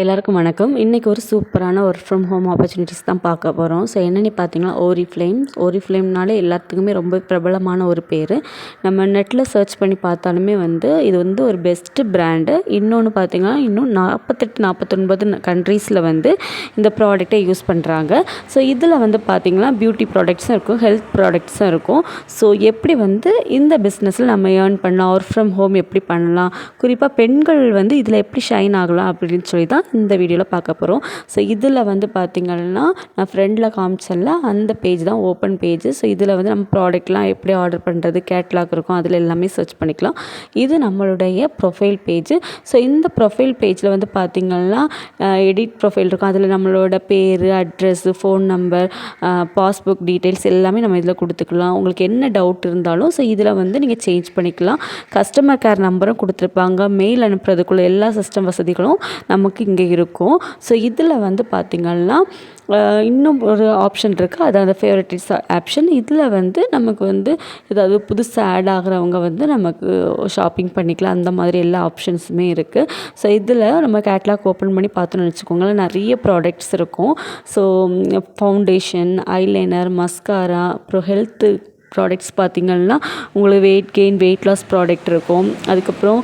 எல்லாருக்கும் வணக்கம். இன்றைக்கி ஒரு சூப்பரான ஒர்க் ஃப்ரம் ஹோம் ஆப்பர்ச்சுனிட்டிஸ் தான் பார்க்க போகிறோம் ஸோ என்னென்னு பார்த்தீங்கன்னா ஓரி ஃப்ளேம் ஓரி ஃப்ளேம்னாலே எல்லாத்துக்குமே ரொம்ப பிரபலமான ஒரு பேர். நம்ம நெட்டில் சர்ச் பண்ணி பார்த்தாலுமே வந்து இது வந்து ஒரு பெஸ்ட்டு பிராண்டு இன்னொன்று பார்த்தீங்கன்னா இன்னும் நாற்பத்தெட்டு நாற்பத்தொன்பது கண்ட்ரீஸில் வந்து இந்த ப்ராடக்டை யூஸ் பண்ணுறாங்க ஸோ இதில் வந்து பார்த்திங்கன்னா பியூட்டி ப்ராடக்ட்ஸும் இருக்கும் ஹெல்த் ப்ராடக்ட்ஸும் இருக்கும். ஸோ எப்படி வந்து இந்த பிஸ்னஸில் நம்ம ஏர்ன் பண்ணலாம்? ஒர்க் ஃப்ரம் ஹோம் எப்படி பண்ணலாம்? குறிப்பாக பெண்கள் வந்து இதில் எப்படி ஷைன் ஆகலாம் அப்படின்னு சொல்லி தான் தான் இந்த வீடியோவில் பார்க்க போகிறோம் ஸோ இதில் வந்து பார்த்திங்கன்னா நான் ஃப்ரெண்டில் காமிச்சல அந்த பேஜ் தான் ஓப்பன் பேஜ் ஸோ இதில் வந்து நம்ம ப்ராடக்ட்லாம் எப்படி ஆர்டர் பண்ணுறது கேட்லாக் இருக்கும் அதில் எல்லாமே சர்ச் பண்ணிக்கலாம். இது நம்மளுடைய ப்ரொஃபைல் பேஜ் ஸோ இந்த ப்ரொஃபைல் பேஜில் வந்து பார்த்திங்கன்னா எடிட் ப்ரொஃபைல் இருக்கும். அதில் நம்மளோட பேர் address phone number passbook details எல்லாமே நம்ம இதில் கொடுத்துக்கலாம். உங்களுக்கு என்ன டவுட் இருந்தாலும் ஸோ இதில் வந்து நீங்கள் சேஞ்ச் பண்ணிக்கலாம். கஸ்டமர் கேர் நம்பரும் கொடுத்துருப்பாங்க. மெயில் அனுப்புறதுக்குள்ள எல்லா சிஸ்டம் வசதிகளும் நமக்கு இங்கே இருக்கும். ஸோ இதில் வந்து பார்த்திங்கன்னா இன்னும் ஒரு ஆப்ஷன் இருக்குது அது அந்த ஃபேவரட்டிஸ் ஆப்ஷன் இதில் வந்து நமக்கு வந்து ஏதாவது புதுசாக ஆட் ஆகிறவங்க வந்து நமக்கு ஷாப்பிங் பண்ணிக்கலாம். அந்த மாதிரி எல்லா ஆப்ஷன்ஸுமே இருக்குது ஸோ இதில் நம்ம கேட்லாக் ஓப்பன் பண்ணி பார்த்தோன்னு வச்சுக்கோங்களேன் நிறைய ப்ராடக்ட்ஸ் இருக்கும். ஸோ ஃபவுண்டேஷன் ஐலைனர் மஸ்காரா அப்புறம் ஹெல்த்து ப்ராடக்ட்ஸ் பார்த்திங்கன்னா உங்களுக்கு weight gain weight loss product இருக்கும். அதுக்கப்புறம்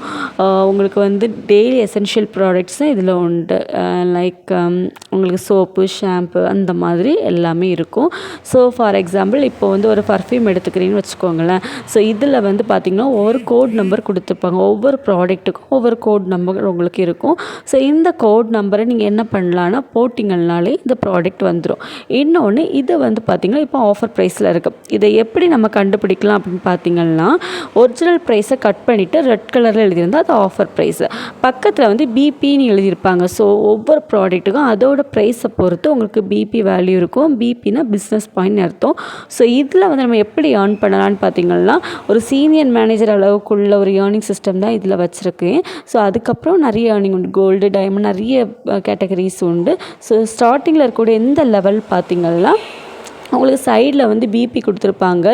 உங்களுக்கு வந்து டெய்லி எசென்ஷியல் ப்ராடக்ட்ஸும் இதில் உண்டு. லைக் உங்களுக்கு சோப்பு ஷாம்பு அந்த மாதிரி எல்லாமே இருக்கும். ஸோ ஃபார் எக்ஸாம்பிள் இப்போ வந்து ஒரு பர்ஃப்யூம் எடுத்துக்கிறீங்கன்னு வச்சுக்கோங்களேன். ஸோ இதில் வந்து பார்த்திங்கன்னா ஒவ்வொரு கோட் நம்பர் கொடுத்துருப்பாங்க. ஒவ்வொரு ப்ராடக்ட்டுக்கும் ஒவ்வொரு கோட் நம்பர் உங்களுக்கு இருக்கும். ஸோ இந்த கோட் நம்பரை நீங்கள் என்ன பண்ணலான்னா போட்டிங்கனாலே இந்த ப்ராடக்ட் வந்துடும் இன்னொன்று இது வந்து பார்த்திங்கன்னா இப்போ ஆஃபர் ப்ரைஸில் இருக்குது இதை எப்படி நம்ம நம்ம கண்டுபிடிக்கலாம் அப்படின்னு பார்த்தீங்கன்னா ஒரிஜினல் ப்ரைஸை கட் பண்ணிவிட்டு ரெட் கலரில் எழுதியிருந்தால் அது ஆஃபர் ப்ரைஸு பக்கத்தில் வந்து பிபின்னு எழுதியிருப்பாங்க. ஸோ ஒவ்வொரு ப்ராடக்ட்டுக்கும் அதோட ப்ரைஸை பொறுத்து உங்களுக்கு பிபி வேல்யூ இருக்கும். பிபினா பிஸ்னஸ் பாயிண்ட் அர்த்தம். ஸோ இதில் வந்து நம்ம எப்படி ஏர்ன் பண்ணலான்னு பார்த்தீங்கன்னா ஒரு சீனியர் மேனேஜர் அளவுக்குள்ள ஒரு ஏர்னிங் சிஸ்டம் தான் இதில் வச்சுருக்கேன் ஸோ அதுக்கப்புறம் நிறைய ஏர்னிங் உண்டு. கோல்டு டைமண்ட் நிறைய கேட்டகரிஸ் உண்டு. ஸோ ஸ்டார்டிங்கில் இருக்கக்கூடிய எந்த லெவல் பார்த்திங்கன்னா உங்களுக்கு சைடில் வந்து பிபி கொடுத்துருப்பாங்க.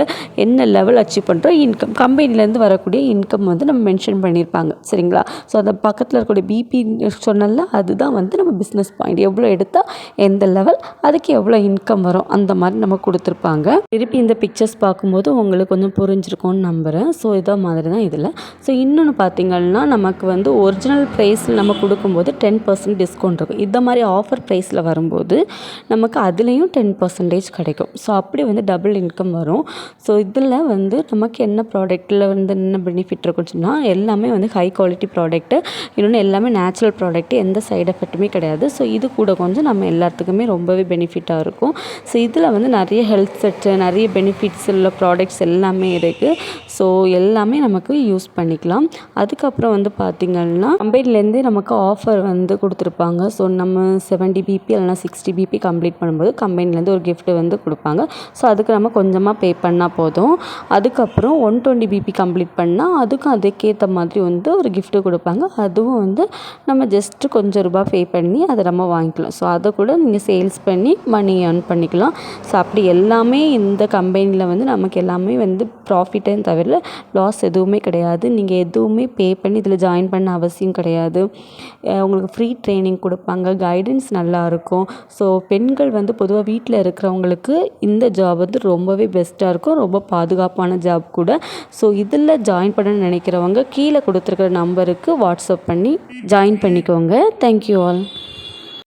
என்ன லெவல் அச்சீவ் பண்ணுறோம் இன்கம் கம்பெனிலேருந்து வரக்கூடிய இன்கம் வந்து நம்ம மென்ஷன் பண்ணியிருப்பாங்க சரிங்களா? ஸோ அந்த பக்கத்தில் இருக்கக்கூடிய பிபி சொன்னல அதுதான் வந்து நம்ம பிஸ்னஸ் பாயிண்ட் எவ்வளோ எடுத்தால் எந்த லெவல் அதுக்கு எவ்வளோ இன்கம் வரும்? அந்த மாதிரி நம்ம கொடுத்துருப்பாங்க. திருப்பி இந்த பிக்சர்ஸ் பார்க்கும்போது உங்களுக்கு கொஞ்சம் புரிஞ்சிருக்கும்னு நம்புகிறேன் ஸோ இதை மாதிரி தான் இதில். ஸோ இன்னொன்று பார்த்திங்கன்னா நமக்கு வந்து ஒரிஜினல் ப்ரைஸில் நம்ம கொடுக்கும்போது டென் பர்சன்ட் டிஸ்கவுண்ட் இருக்கும். இந்த மாதிரி ஆஃபர் ப்ரைஸில் வரும்போது நமக்கு அதுலேயும் டென் பர்சன்டேஜ் கிடைக்கும். கிடைக்கும் ஸோ அப்படி வந்து டபுள் இன்கம் வரும். ஸோ இதில் வந்து நமக்கு என்ன ப்ராடக்ட்டில் வந்து என்ன பெனிஃபிட் இருக்குன்னு சொன்னால் எல்லாமே வந்து ஹை குவாலிட்டி ப்ராடக்ட்டு இன்னொன்று எல்லாமே நேச்சுரல் ப்ராடக்ட்டு எந்த சைடு எஃபெக்ட்டுமே கிடையாது. ஸோ இது கூட கொஞ்சம் நம்ம எல்லாத்துக்குமே ரொம்பவே பெனிஃபிட்டாக இருக்கும். ஸோ இதில் வந்து நிறைய ஹெல்த் செட்டு நிறைய பெனிஃபிட்ஸ் உள்ள ப்ராடக்ட்ஸ் எல்லாமே இருக்குது ஸோ எல்லாமே நமக்கு யூஸ் பண்ணிக்கலாம். அதுக்கப்புறம் வந்து பார்த்திங்கன்னா கம்பெனிலேருந்தே நமக்கு ஆஃபர் வந்து கொடுத்துருப்பாங்க. ஸோ நம்ம செவன்டி பிபி இல்லைனா சிக்ஸ்டி பிபி கம்ப்ளீட் பண்ணும்போது கம்பெனிலேருந்து ஒரு கிஃப்ட் வந்து கொடுப்பாங்க. ஸோ அதுக்கு நம்ம கொஞ்சமாக பே பண்ணால் போதும். அதுக்கப்புறம் ஒன் டுவெண்ட்டி பிபி கம்ப்ளீட் பண்ணால் அதுக்கும் அதுக்கேற்ற மாதிரி வந்து ஒரு கிஃப்ட்டு கொடுப்பாங்க. அதுவும் வந்து நம்ம ஜஸ்ட்டு கொஞ்சம் ரூபாய் பே பண்ணி அதை நம்ம வாங்கிக்கலாம். ஸோ அதை கூட நீங்கள் சேல்ஸ் பண்ணி மணி ஏர்ன் பண்ணிக்கலாம். ஸோ அப்படி எல்லாமே இந்த கம்பெனியில் வந்து நமக்கு எல்லாமே வந்து ப்ராஃபிட்டுன்னு தவிர லாஸ் எதுவுமே கிடையாது. நீங்கள் எதுவுமே பே பண்ணி இதில் ஜாயின் பண்ண அவசியம் கிடையாது. உங்களுக்கு ஃப்ரீ ட்ரைனிங் கொடுப்பாங்க. கைடன்ஸ் நல்லாயிருக்கும் ஸோ பெண்கள் வந்து பொதுவாக வீட்டில் இருக்கிறவங்களுக்கு இந்த ஜாப் வந்து ரொம்பவே பெஸ்ட்டாக இருக்கும். ரொம்ப பாதுகாப்பான ஜாப் கூட. ஸோ இதில் ஜாயின் பண்ண நினைக்கிறவங்க கீழே கொடுத்துருக்குற நம்பருக்கு வாட்ஸ்அப் பண்ணி ஜாயின் பண்ணிக்கோங்க. Thank you all